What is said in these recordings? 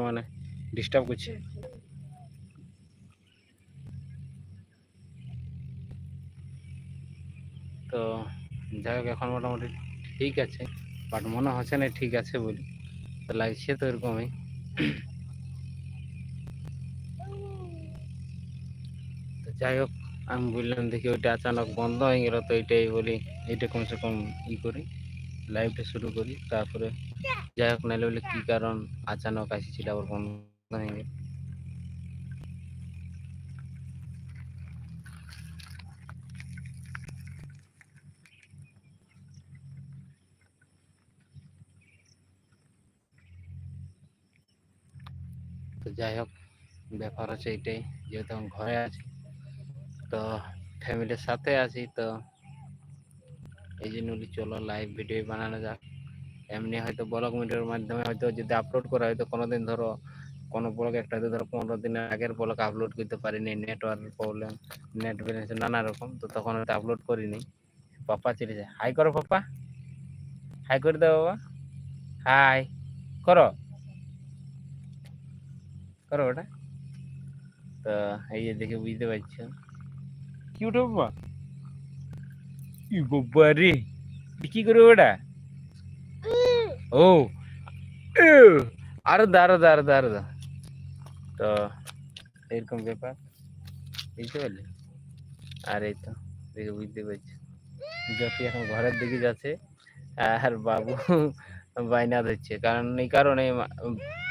মানে ডিস্টার্ব করছে। তো যাই হোক, এখন মোটামুটি ঠিক আছে। বাট মনে হচ্ছে না ঠিক আছে বলি। তো লাগছে তো এরকমই। তো যাই হোক, আমি বললাম দেখি ওইটা আচানক বন্ধ হয়ে গেল, তো এইটাই বলি, এইটা কমসে কম ই করি লাইভটা শুরু করি, তারপরে যাই হোক নাহলে বলে কি কারণ? আচানক আসছিল, আবার বন্ধ হয়ে গেল তো যাই হোক ব্যাপার হচ্ছে এটাই, যেহেতু আমি ঘরে আছি, তো ফ্যামিলির সাথে আছি, তো এই জন্য চলো লাইভ ভিডিও বানানো যাক। এমনি হয়তো ব্লগ ভিডিওর মাধ্যমে হয়তো যদি আপলোড করা হয়তো কোনোদিন ধরো কোনো ব্লগ একটা হয়তো ধরো পনেরো দিনের আগের ব্লগ আপলোড করতে পারিনি নেটওয়ার্ক প্রবলেম নেট ব্যালেন্স নানা রকম, তো তখন হয়তো আপলোড করিনি। পাপা চলে যায় হাই করো পাপা। হাই করে দাও বাবা। হাই করো। করো ওটা। তো এই যে দেখে বুঝতে পারছ। কি উঠো বাবা? ই বাবা রে কি করে ওটা? ও। এ, আরও দা আরও দা আরও দা আরও দা। তো এরকম ব্যাপার। বুঝতে পারলে? তো দেখে বুঝতে পারছি। যতি এখন ঘরের দিকে যাচ্ছে আর বাবু বাইনা ধরছে কারণ এই কারণে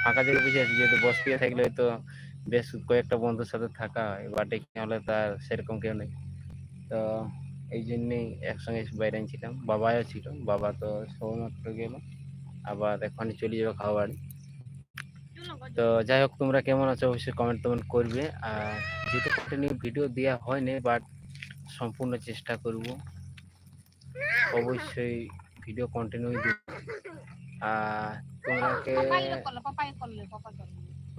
ফাঁকা জায়গায় বসে আছি যেহেতু বসতে থাকলে হয়তো বেশ কয়েকটা বন্ধুর সাথে থাকা হয় বাটে হলে তার সেরকম কেউ নেই। তো এই জন্যেই একসঙ্গে বাইরে ছিলাম বাবাও ছিল বাবা তো সবেমাত্র গেল। আবার এখনই চলে যাবে খাওয়া বাড়ি তো যাই হোক তোমরা কেমন আছো অবশ্যই কমেন্ট টমেন্ট করবে। আর যেহেতু কন্টিনিউ ভিডিও দেওয়া হয়নি বাট সম্পূর্ণ চেষ্টা করব। অবশ্যই ভিডিও কন্টিনিউ দিব। আর তোমাকে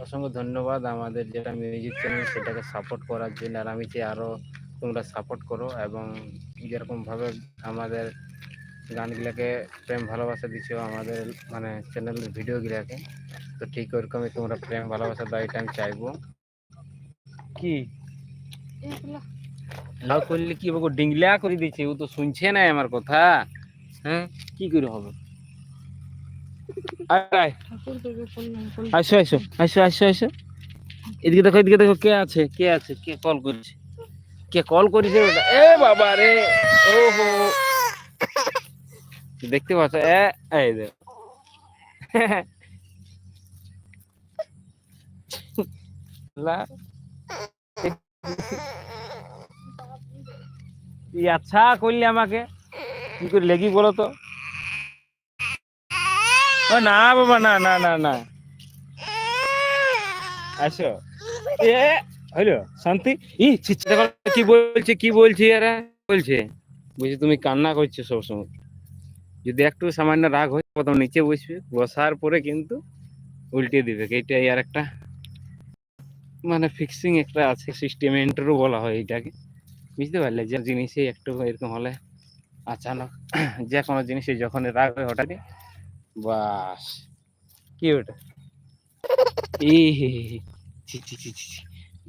অসংখ্য ধন্যবাদ আমাদের যেটা মিউজিক চ্যানেল সেটাকে সাপোর্ট করার জন্য। আর আমি চাই আরও তোমরা সাপোর্ট করো এবং যেরকমভাবে আমাদের গানগুলোকে প্রেম ভালোবাসা দিচ্ছ আমাদের মানে চ্যানেলের ভিডিওগুলোকে। তো ঠিক ওরকমই তোমরা প্রেম ভালোবাসা দাও এটা আমি চাইব। কি? লাউ করলে কি বলব ডিংলা করে দিচ্ছে ও তো শুনছে না আমার কথা। হ্যাঁ? কি করে হবে। আসো আসো আসো আসো আসো এদিকে দেখো এদিকে দেখো কে আছে কে আছে কে কল করেছে? কে কল করেছে? এ বাবা রে ওহো। দেখতে পাচ্ছ এই আচ্ছা করলি আমাকে কি করে লেগি বলো তো না বাবা না না না না আসো এ হইল শান্তি ই কি বলছে কি বলছে এরা বলছে বুঝি তুমি কান্না করছ সবসময় যদি একটু সামান্য রাগ হয়, প্রথম নিচে বসবে, বসার পরে কিন্তু উল্টে দিবে। এইটাই আর একটা মানে ফিক্সিং একটা আছে সিস্টেমেন্টেরও বলা হয় এটাকে। বুঝতে পারলে? যে জিনিসে একটু এরকম হলে আচানক যে কোনো জিনিসে যখন রাগ হয় হঠাৎ বাস, কি ওটা? ছি ছি ছি ছি ছি।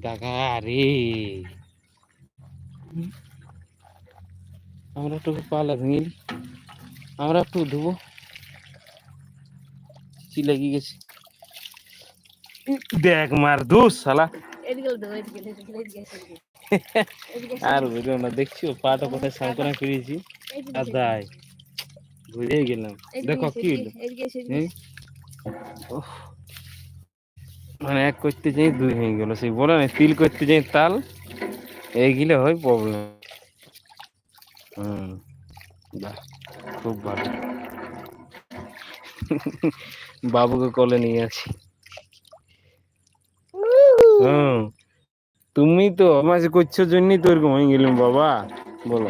গাগা রে। আমরা একটু পালা ভেঙেলি আমরা একটু ধুবো। চিচি লেগে গেছে? দেখ মার দুস শালা। আর বুঝলো না দেখছ পাটা কোথায় সাঁকড়া ফিরেছি। আর দাই বুঝে গেলাম। দেখো কি হলো। ওহ। মানে এক করতে যাই দুই হয়ে গেল। সেই বলে না তিল করতে যাই তাল। এইগুলো হয় প্রবলেম হুম বাহ। খুব ভালো। বাবুকে কলে নিয়ে হুম। তুমি তো আমার করছ জন্যই তো এরকম হয়ে গেলাম বাবা। বলো।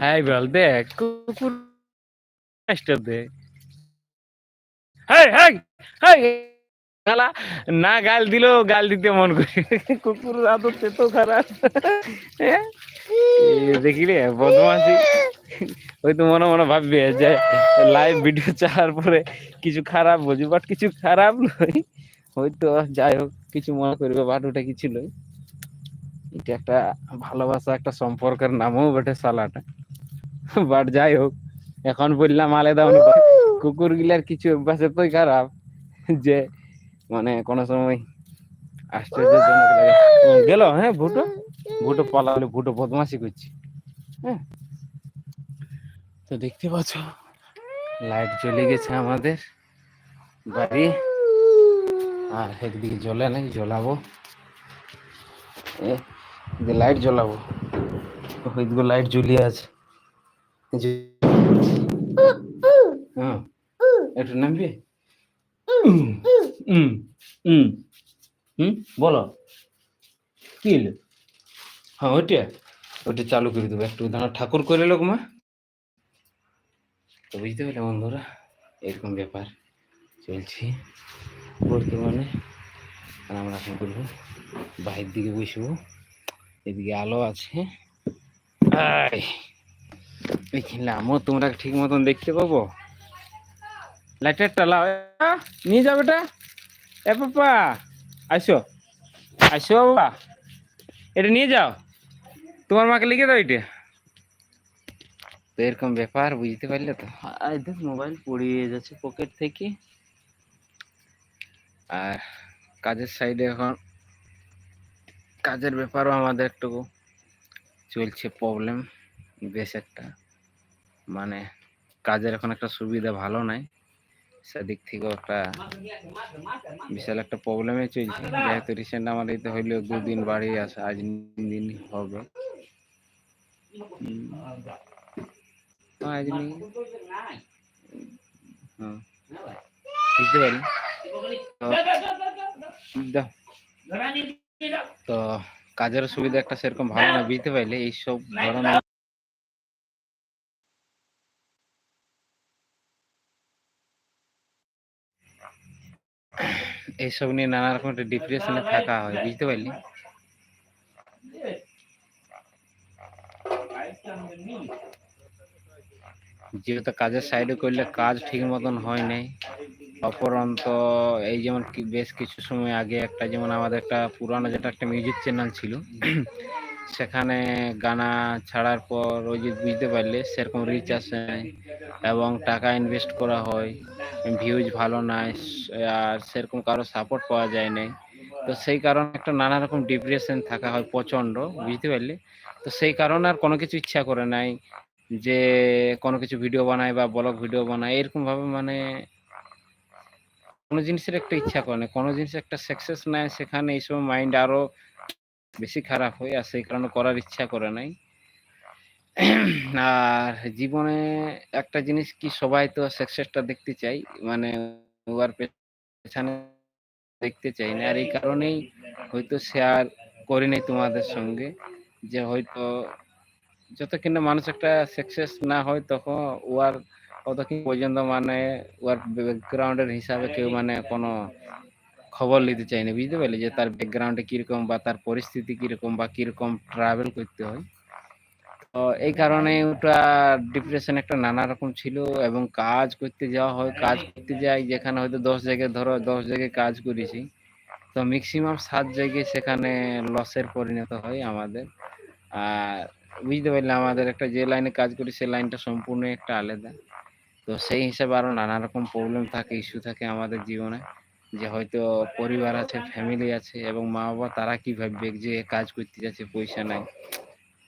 হ্যাঁ বল দেখ কুকুর মাস্টার দেখ হাই হাই হাই শালা না গাল দিলেও গাল দিতে মন করে। কুকুর আদর তো খারাপ। হ্যাঁ? দেখলি বদমাসি ওই তো মনে মনে ভাববে যে লাইভ ভিডিও চাওয়ার পরে কিছু খারাপ বলছি বাট কিছু খারাপ নয়। হয়তো যাই হোক কিছু মনে করবে বাট ওটা কিছু নয় এটা একটা ভালোবাসা একটা সম্পর্কের নামও বটে সালাটা বাট যাই হোক এখন বললাম আলাদা কুকুর গিলার কিছু অভ্যাস এতই খারাপ যে মানে কোনো সময় আশ্চর্যজনক লাগে। গেল হ্যাঁ ভুটো ভুটো পালালে ভুটো বদমাসি করছে। হ্যাঁ। তো দেখতে পাচ্ছ, লাইট জ্বলে গেছে আমাদের বাড়ি। আর একদিকে জ্বলে নাই, জ্বলাবো। এদিকে লাইট জ্বলাবো, ওইদিকে লাইট জ্বলিয়ে আছে। হ্যাঁ। একটু নামবি? হুম হুম হুম বলো। কি? হ্যাঁ ওইটা। ওইটা চালু করে দেবো, একটু দাঁড়া ঠাকুর করে লোক মা। তো বুঝতে পারলে বন্ধুরা, এরকম ব্যাপার চলছে বর্তমানে। আর আমরা এখন করব, বাহির দিকে বসবো। এদিকে আলো আছে। এখানে আমও তোমরা ঠিক মতন দেখতে পাবো। লাইটারটা লাও। নিয়ে যাও বেটা। এ পাপা আসো আসো বাবা। এটা নিয়ে যাও। তোমার মাকে লিখে দাও এটা। তো এরকম ব্যাপার বুঝতে পারলে তো। দেখ মোবাইল পড়িয়ে যাচ্ছে পকেট থেকে। আর কাজের সাইডে এখন কাজের ব্যাপারও আমাদের একটু চলছে প্রবলেম বেশ একটা। মানে কাজের এখন একটা সুবিধা ভালো নাই। সেদিক থেকেও একটা বিশাল একটা প্রবলেমে চলছে। যেহেতু রিসেন্ট আমার এই তো হইল দুদিন বাড়ি আসে আজ তিন দিন হবে। হুম। হ্যাঁ, আজ নেই হ্যাঁ। বুঝতে পারি তো দাও। তো কাজের সুবিধা একটা সেরকম ভালো না বুঝতে পারলে? এইসব ধরনের এইসব নিয়ে নানা রকম একটা ডিপ্রেশনে থাকা হয়, বুঝতে পারলি? যেহেতু কাজের সাইডে করলে কাজ ঠিক মতন হয় নাই, অপরন্ত এই যেমন বেশ কিছু সময় আগে একটা যেমন আমাদের একটা পুরানো যেটা একটা মিউজিক চ্যানেল ছিল, সেখানে গানা ছাড়ার পর ওই যে বুঝতে পারলে সেরকম রিচ আসে এবং টাকা ইনভেস্ট করা হয়। ভিউজ ভালো নাই, আর সেরকম কারও সাপোর্ট পাওয়া যায় নাই তো সেই কারণে একটা নানা রকম ডিপ্রেশন থাকা হয় প্রচণ্ড বুঝতে পারলে? তো সেই কারণে আর কোনো কিছু ইচ্ছা করে নাই যে কোনো কিছু ভিডিও বানায় বা ব্লগ ভিডিও বানায় এরকমভাবে মানে কোনো জিনিসের একটা ইচ্ছা করে না কোনো জিনিসের একটা সাকসেস নেয় সেখানে এই সময় মাইন্ড আরও বেশি খারাপ হয় আর সেই কারণে করার ইচ্ছা করে নাই। আর জীবনে একটা জিনিস কি সবাই তো সাকসেসটা দেখতে চাই মানে ওর পেছনে দেখতে চাই না। আর এই কারণেই হয়তো শেয়ার করি নাই তোমাদের সঙ্গে, যে হয়তো যতক্ষণ না মানুষ একটা সাকসেস না হয়, তখন ওর ততক্ষণ পর্যন্ত মানে ওর ব্যাকগ্রাউন্ডের হিসাবে কেউ মানে কোনো খবর নিতে চায় না। বুঝতে পারলি যে তার ব্যাকগ্রাউন্ডে কীরকম বা তার পরিস্থিতি কীরকম বা কীরকম ট্রাভেল করতে হয়। এই কারণে ওটা ডিপ্রেশন একটা নানা রকম ছিল এবং কাজ করতে যাওয়া হয়, কাজ করতে যাই, যেখানে হয়তো দশ জায়গায় ধরো, দশ জায়গায় কাজ করেছি। তো ম্যাক্সিমাম সাত জায়গায় সেখানে লসের পরিণত হয় আমাদের। আর বুঝতে পারলে আমাদের একটা যে লাইনে কাজ করি, সেই লাইনটা সম্পূর্ণ একটা আলাদা। তো সেই হিসাবে আরও নানা রকম প্রবলেম থাকে ইস্যু থাকে আমাদের জীবনে। যে হয়তো পরিবার আছে ফ্যামিলি আছে এবং মা বাবা তারা কি ভাববে যে কাজ করতে যাচ্ছে, পয়সা নাই।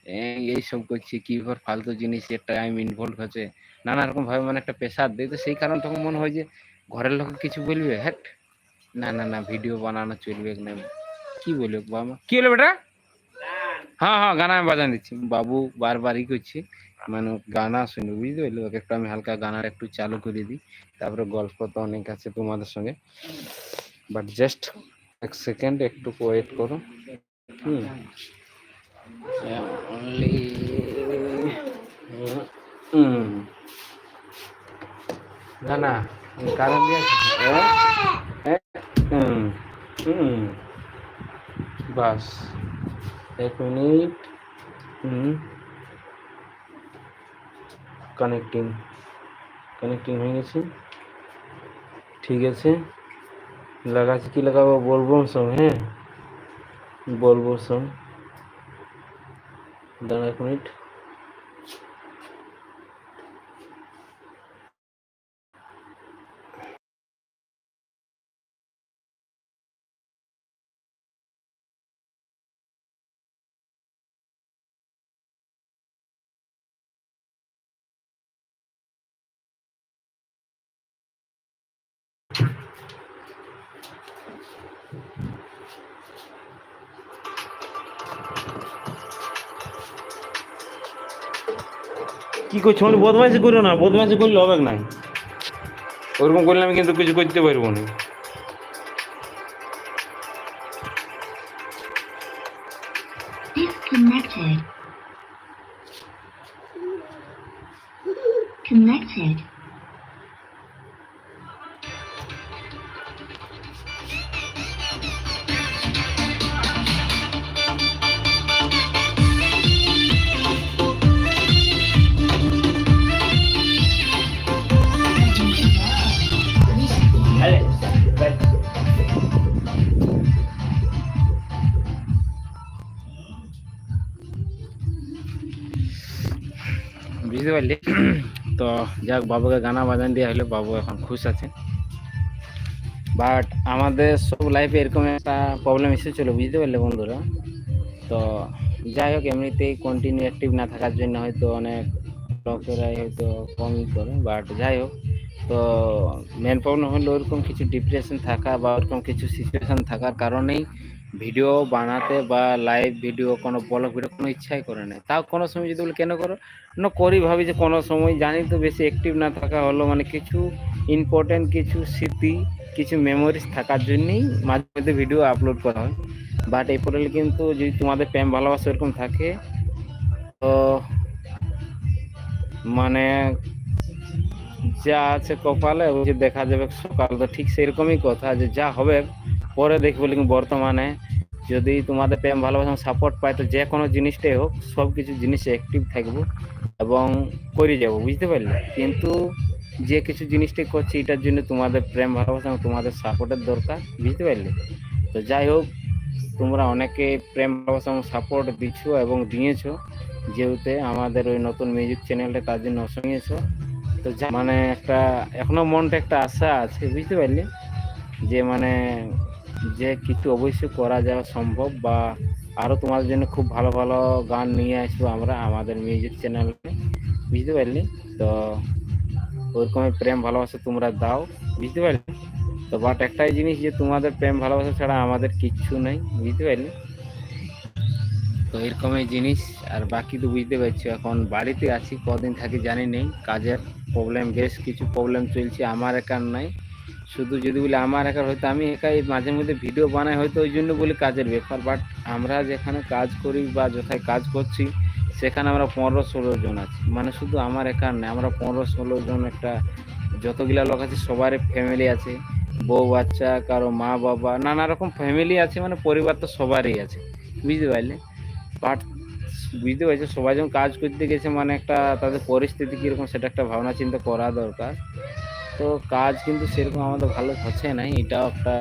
এইসব করছে, কি ব্যাপার ফালতু জিনিস, একটা টাইম ইনভলভ হচ্ছে নানা রকম ভাবে মানে একটা প্রেশার দেয়। তো সেই কারণে তখন মনে হয় যে ঘরের লোক কিছু বলবে? হ্যাট না না না ভিডিও বানানো চলবে না। কি বলবে বাবা? কি হলো বেটা? হ্যাঁ হ্যাঁ গানা আমি বাজান দিচ্ছি। বাবু বারবারই করছে। মানে গানা শুনে, বুঝতে পারলি? ওকে একটু আমি হালকা গানার একটু চালু করে দিই। তারপরে গল্প তো অনেক আছে তোমাদের সঙ্গে। বাট জাস্ট এক সেকেন্ড একটু ওয়েট করো। হুম। হুম গানা কারণ বাস এক মিনিট কানেক্টিং কানেক্টিং হয়ে গেছে ঠিক আছে লাগাচ্ছি কি লাগাবো বলব সব হ্যাঁ বলব সব দাঁড়া এক মিনিট। কি করছ? মানে বদমাইশি করো না, বদমাইশি করলে হবে না ওরকম করলে আমি কিন্তু কিছু করতে পারব না। যাক, বাবুকে গানা বাজান দেওয়া হলো বাবু এখন খুশ আছে। বাট আমাদের সব লাইফে এরকম একটা প্রবলেম এসেছিল, বুঝতে পারলে বন্ধুরা? তো যাই হোক, এমনিতেই কন্টিনিউ অ্যাক্টিভ না থাকার জন্য হয়তো অনেক লোকেরাই হয়তো কমই করে বাট যাই হোক, তো মেন প্রবলেম হলো ওরকম কিছু ডিপ্রেশন থাকা বা ওরকম কিছু সিচুয়েশান থাকার কারণেই ভিডিও বানাতে বা লাইভ ভিডিও কোনো ব্লগ ভিডিও কোনো ইচ্ছাই করে না। তাও কোনো সময় যদি বলি, কেন করো? না করি, ভাবি যে কোনো সময়। জানি তো বেশি অ্যাক্টিভ না থাকা হলো মানে কিছু ইম্পর্টেন্ট কিছু স্মৃতি, কিছু মেমোরিজ থাকার জন্যই মাঝে মধ্যে ভিডিও আপলোড করা হয়। বাট এই পোর্টালে কিন্তু যদি তোমাদের প্রেম, ভালোবাসা এরকম থাকে, তো মানে যা আছে কপালে, ওই যে দেখা যাবে সকাল তো ঠিক সেরকমই কথা, যে যা হবে পরে দেখব কিন্তু বর্তমানে যদি তোমাদের প্রেম, ভালোবাসা সাপোর্ট পায়, তো যে কোনো জিনিসটাই হোক সব কিছু জিনিসে অ্যাক্টিভ থাকব এবং করে যাব, বুঝতে পারলে? কিন্তু যে কিছু জিনিসটাই করছি, এটার জন্য তোমাদের প্রেম, ভালোবাসা এবং তোমাদের সাপোর্টের দরকার, বুঝতে পারলে? তো যাই হোক, তোমরা অনেকে প্রেম, ভালোবাসা সাপোর্ট দিচ্ছ এবং দিয়েছ, যেহেতু আমাদের ওই নতুন মিউজিক চ্যানেলটা তার জন্য অসংগেছো। তো মানে একটা এখনও মনটা একটা আশা আছে, বুঝতে পারলে? যে মানে যে কিছু অবশ্যই করা যাওয়া সম্ভব বা আরও তোমাদের জন্য খুব ভালো ভালো গান নিয়ে আসব আমরা আমাদের মিউজিক চ্যানেলে বুঝতে পারলি? তো ওরকমই প্রেম ভালোবাসা তোমরা দাও। বুঝতে পারলি? তো বাট একটাই জিনিস যে তোমাদের প্রেম ভালোবাসা ছাড়া আমাদের কিচ্ছু নেই। বুঝতে পারলি? তো এরকমই জিনিস। আর বাকি তো বুঝতে পারছ, এখন বাড়িতে আছি, কদিন থাকি জানি নেই। কাজের প্রবলেম বেশ কিছু প্রবলেম চলছে। আমার একার নাই। শুধু যদি বলি আমার একার হয়তো, আমি একাই মাঝে মধ্যে ভিডিও বানাই হয়তো, ওই জন্য বলি কাজের ব্যাপার। বাট আমরা যেখানে কাজ করি বা যথায় কাজ করছি, সেখানে আমরা পনেরো ষোলো জন আছি। মানে শুধু আমার একার নেই আমরা পনেরো ষোলো জন একটা, যতগুলা লোক আছে, সবারই ফ্যামিলি আছে। বউ, বাচ্চা, কারও মা, বাবা, নানা রকম ফ্যামিলি আছে মানে পরিবার তো সবারই আছে। বুঝতে পারলে? বাট বুঝতে পারছ, সবাই যখন কাজ করতে গেছে মানে একটা তাদের পরিস্থিতি কীরকম, সেটা একটা ভাবনা চিন্তা করা দরকার। তো কাজ কিন্তু সেরকম আমাদের ভালো হচ্ছে না এটাও একটা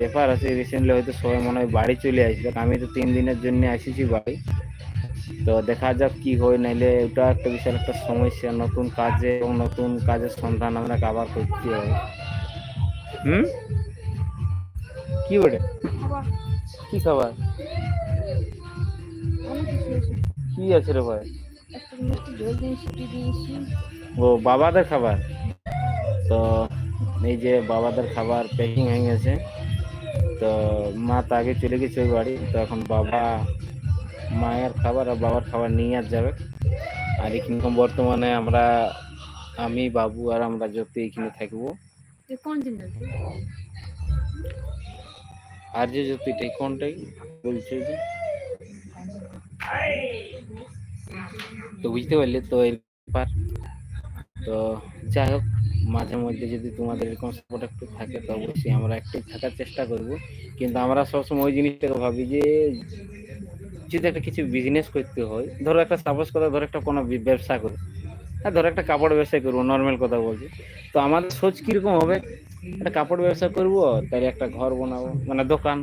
ব্যাপার আছে। রিসেন্টলি হয়তো সবাই মনে হয় বাড়ি চলে আসবে আমি তো তিন দিনের জন্য আসিছি বাড়ি। তো দেখা যাক কি হয় নাইলে ওটা একটা বিশাল একটা সমস্যা নতুন কাজে এবং নতুন কাজের সন্ধান আমরা আবার করতে হবে। হুম? কি ওটা কি খাবার? কি আছে রে ভাই? ও বাবাদের খাবার? তো এই যে বাবাদের খাবার প্যাকিং হয়ে গেছে। তো মা তো আগে চলে গেছে ওই বাড়ি তো এখন বাবা মায়ের খাবার আর বাবার খাবার নিয়ে আর যাবে। আর এখানে বর্তমানে আমরা আমি বাবু আর আমরা যত এখানে থাকব। আর যে যত কোনটাই বলছে যে। তো বুঝতে পারলে তো এর তো যাই হোক, মাঝে মধ্যে যদি তোমাদের এরকম সাপোর্ট একটু থাকে, তো অবশ্যই আমরা একটু থাকার চেষ্টা করব। কিন্তু আমরা সবসময় ওই জিনিসটাকে ভাবি যে, যদি একটা কিছু বিজনেস করতে হয়, ধরো একটা সাপোজ কথা, ধরো একটা কোনো ব্যবসা করো। হ্যাঁ ধরো একটা কাপড় ব্যবসা করব নর্মাল কথা বলছি। তো আমাদের সোচ কীরকম হবে? একটা কাপড় ব্যবসা করব, তাহলে একটা ঘর বানাবো মানে দোকান।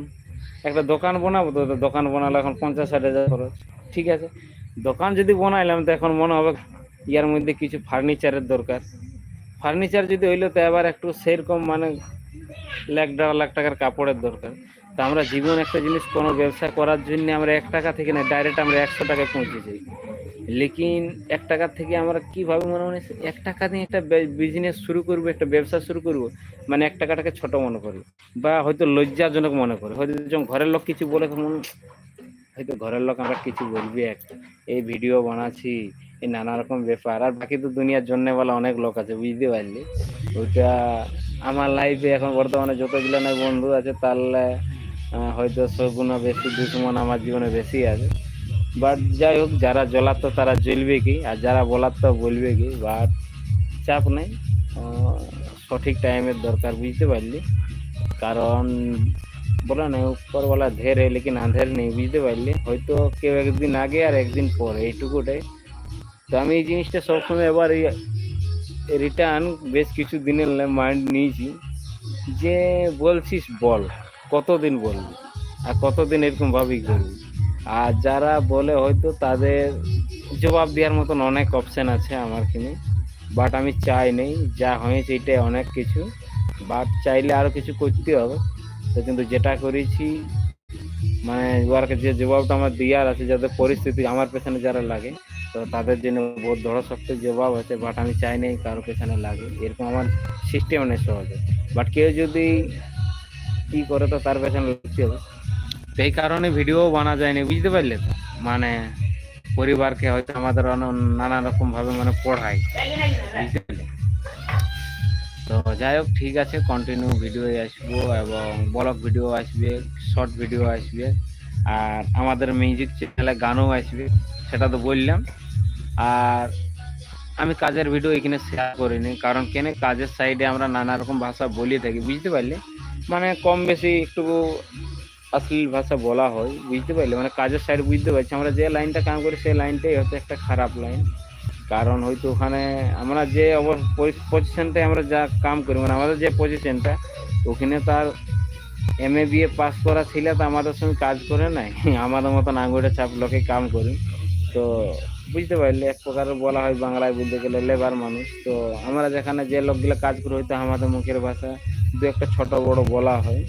একটা দোকান বানাবো, তো দোকান বানালে এখন পঞ্চাশ ষাট হাজার খরচ, ঠিক আছে? দোকান যদি বানাইলাম, তো এখন মনে হবে ইয়ার মধ্যে কিছু ফার্নিচারের দরকার। ফার্নিচার যদি হইল তো এবার একটু সেরকম মানে লাখ দেড় লাখ টাকার কাপড়ের দরকার। তা আমরা জীবন একটা জিনিস কোনো ব্যবসা করার জন্য আমরা এক টাকা থেকে না ডাইরেক্ট আমরা একশো টাকায় পৌঁছে যাই লেকিন এক টাকা থেকে আমরা কীভাবে মনে মনে এক টাকা দিয়ে একটা বিজনেস শুরু করব, একটা ব্যবসা শুরু করব মানে এক টাকাটাকে ছোট মনে করি। বা হয়তো লজ্জাজনক মনে করি। হয়তো যখন ঘরের লোক কিছু বলে তখন হয়তো ঘরের লোক আমরা কিছু বলবি একটা, এই ভিডিও বানাচ্ছি এই নানা রকম ব্যাপার। আর বাকি তো দুনিয়ার জন্য বলা অনেক লোক আছে, বুঝতে পারলি? ওইটা আমার লাইফে এখন বর্তমানে যতগুলো না বন্ধু আছে তাহলে হয়তো সগুণ বেশি, দুশ্মন আমার জীবনে বেশি আছে। বাট যাই হোক, যারা জ্বলার তো তারা জ্বলবে কি? আর যারা বলার তো বলবে কি? বাট চাপ নেই। সঠিক টাইমের দরকার, বুঝতে পারলি? কারণ, বলে না, উপরওয়ালা ধের লেকিন আঁধের নেই, বুঝতে পারলি? হয়তো কেউ একদিন আগে আর একদিন পরে, এইটুকুটাই। তো আমি এই জিনিসটা সবসময় এবার রিটার্ন বেশ কিছু দিনের মাইন্ড নিয়েছি যে বলছিস বল, কতদিন বলবি আর কতদিন এরকম ভাবেই করবি? আর যারা বলে হয়তো তাদের জবাব দেওয়ার মতন অনেক অপশান আছে আমার কিনে বাট আমি চাই নেই, যা হয়েছে এটাই অনেক কিছু বাট চাইলে আরও কিছু করতে হবে। তো কিন্তু যেটা করেছি মানে ওয়ারকে যে জবাবটা আমার দেওয়ার আছে, যাদের পরিস্থিতি আমার পেছনে যারা লাগে তো তাদের জন্য বহুত দৃঢ় শক্ত জবাব আছে বাট আমি চাই নাই কারও পেছনে লাগে এরকম আমার সিস্টেম নেই সহজে। বাট কেউ যদি কি করে তো তার পেছনে লাগতে হবে। এই কারণে ভিডিও বানা যায়নি, বুঝতে পারলে তো? মানে পরিবারকে হয়তো আমাদের নানা রকম ভাবে মানে পড়াই বুঝতে পারলে? তো যাই হোক, ঠিক আছে কন্টিনিউ ভিডিও আসব এবং ব্লগ ভিডিও আসবে শর্ট ভিডিও আসবে, আর আমাদের মিউজিক চ্যানেলে গানও আসবে। সেটা তো বললাম। আর আমি কাজের ভিডিও এখানে শেয়ার করিনি, কারণ কেন কাজের সাইডে আমরা নানা রকম ভাষা বলি থাকি, বুঝতে পারলে? মানে কম বেশি একটু অশ্লীল ভাষা বলা হয়, বুঝতে পারলে? মানে কাজের সাইড বুঝতে পারছি। আমরা যে লাইনটা কাম করি, সেই লাইনটাই হচ্ছে একটা খারাপ লাইন কারণ হয়তো ওখানে আমরা যে পজিশনটায় আমরা যা কাম করি মানে আমাদের যে পজিশনটা ওখানে তার এম এ বিএ পাস করা ছিল তো আমাদের সঙ্গে কাজ করে নাই। আমাদের মতন আঙুলে চাপ লোকে কাম করি। তো বুঝতে পারলে এক প্রকার বলা হয় বাংলায় বলতে গেলে লেবার মানুষ। তো আমরা যেখানে যে লোকগুলো কাজ করি, হয়তো আমাদের মুখের ভাষা দু একটা ছোট বড় বলা হয়।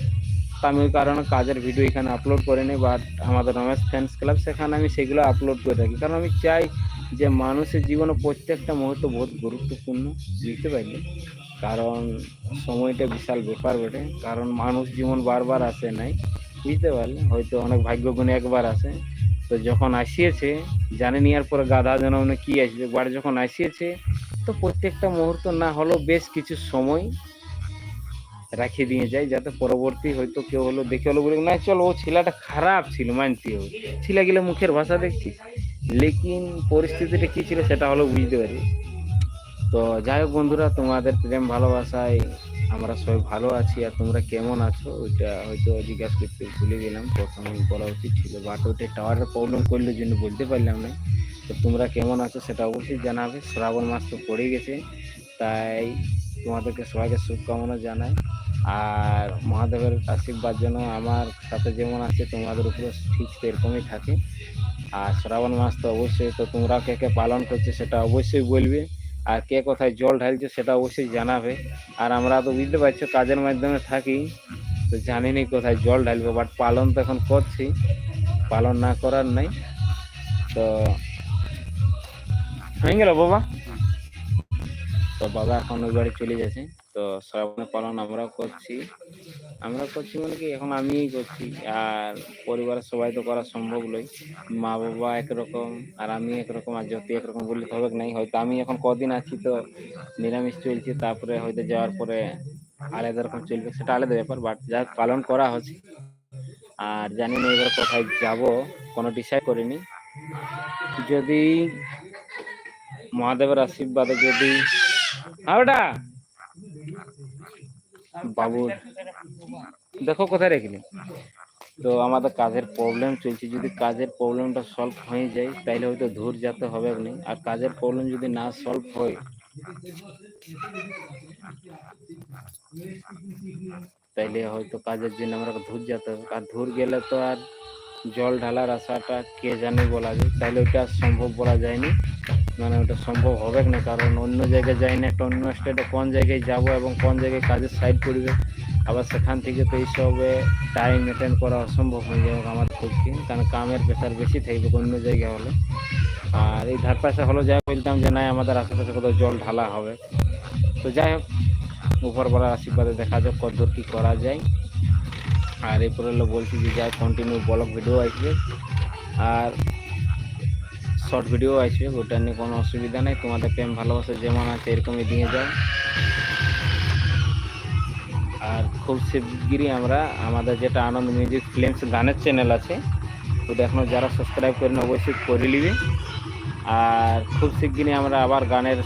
তো আমি ওই কারণে কাজের ভিডিও এখানে আপলোড করিনি বাট আমাদের রমেশ ফ্যান্স ক্লাব সেখানে আমি সেগুলো আপলোড করে থাকি। কারণ আমি চাই যে মানুষের জীবনে প্রত্যেকটা মুহূর্ত বহুত গুরুত্বপূর্ণ, বুঝতে পারলে? কারণ সময়টা বিশাল ব্যাপার বটে। কারণ মানুষ জীবন বারবার আসে নাই, বুঝতে পারলে? হয়তো অনেক ভাগ্য গুণে একবার আসে। তো যখন আসিয়েছে, জানে নেওয়ার পরে গাধা জনমনে কি আসবে, বাড়ি যখন আসিয়েছে, তো প্রত্যেকটা মুহূর্ত না হলেও বেশ কিছু সময় রাখিয়ে দিয়ে যায়, যাতে পরবর্তী হয়তো কেউ হলো দেখে হলো বলে, না, চলো, ও ছেলেটা খারাপ ছিল মানতে হবে ছেলে গেলে মুখের ভাষা দেখছি। লেকিন পরিস্থিতিটা কি ছিল সেটা হলো বুঝতে পারি। তো যাই হোক বন্ধুরা, তোমাদের প্রেম, ভালোবাসায় আমরা সবাই ভালো আছি আর তোমরা কেমন আছো? ওইটা হয়তো জিজ্ঞাসা করতে ভুলে গেলাম। প্রথমে বলা উচিত ছিল বাট ওইটা টাওয়ারের প্রবলেম করলে জন্য বলতে পারলাম না। তো তোমরা কেমন আছো সেটা অবশ্যই জানাবে। শ্রাবণ মাস তো পড়ে গেছে, তাই তোমাদেরকে সবাইকে শুভকামনা জানাই। আর মহাদেবের আশীর্বাদ যেন আমার সাথে যেমন আছে, তোমাদের উপরে ঠিক সেরকমই থাকে। আর শ্রাবণ মাস তো অবশ্যই, তো তোমরা কে কে পালন করছে সেটা অবশ্যই বলবে। আর কে কোথায় জল ঢালছে সেটা অবশ্যই জানাবে। আর আমরা তো বুঝতে পারছ, কাজের মাধ্যমে থাকি, তো জানি জানিনি কোথায় জল ঢালবে বাট পালন তো এখন করছি। পালন না করার নাই। তো হয়ে গেল বাবা। তো বাবা এখন ওই বাড়ি চলে গেছে। তো শ্রাবণের পালন আমরাও করছি। আমরা করছি মানে কি, এখন আমিই করছি। আর পরিবারের সবাই তো করা সম্ভব নয়। মা বাবা একরকম, আর আমি একরকম, আর জ্যোতি একরকম বললে তো হবে নাই, হয়তো আমি এখন কদিন আছি তো নিরামিষ চলছে, তারপরে হয়তো যাওয়ার পরে আলাদা রকম চলবে, সেটা আলাদা ব্যাপার বাট যা পালন করা হচ্ছে। আর জানি না এবার কোথায় যাব, কোনো ডিসাইড করিনি। যদি মহাদেবের আশীর্বাদে যদি ওটা বাবু দেখো কোথায় রেখেলি তো আমাদের কাজের প্রবলেম চলছে। যদি কাজের প্রবলেমটা সলভ হয়ে যায় তাহলে হয়তো দূর যেতে হবে না আর কাজের প্রবলেম যদি না সলভ হয়, তাইলে হয়তো কাজের জন্য আমরা ধূর যেতে হবে। আর ধূর গেলে তো আর জল ঢালার আশাটা কে জানে বলা যায়। তাইলে ওইটা সম্ভব বলা যায়নি। মানে ওটা সম্ভব হবে না। কারণ অন্য জায়গায় যাই না, একটা অন্য স্টেটে কোন জায়গায় যাব এবং কোন জায়গায় কাজের সাইড পড়বে আবার সেখান থেকে তো এইসবে টাইম মেনটেন করা অসম্ভব হয়ে যাবে আমার পক্ষে কারণ কামের প্রেশার বেশি থাকবে অন্য জায়গায় হলে। আর এই ধার পাশে হলো যাই বলতাম যে নাই, আমাদের আশেপাশে কোথাও জল ঢালা হবে। তো যাই হোক উপরবেলার আশীর্বাদে দেখা যাক কতদূর কী করা যায়। আর এরপরে হলো বলছি যে যাই কন্টিনিউ ব্লগ ভিডিও আসবে। আর শর্ট ভিডিও আসবে, ওটা নিয়ে কোনো অসুবিধা নেই। তোমাদের প্রেম, ভালোবাসা যেমন আছে, এরকমই দিয়ে যাও। আর খুব শিগগিরই আমরা আমাদের যেটা আনন্দ মিউজিক ফিল্মস গানের চ্যানেল আছে, ওটা এখনও যারা সাবস্ক্রাইব করেন অবশ্যই করে নিবে। আর খুব শিগগিরই আমরা আবার গানের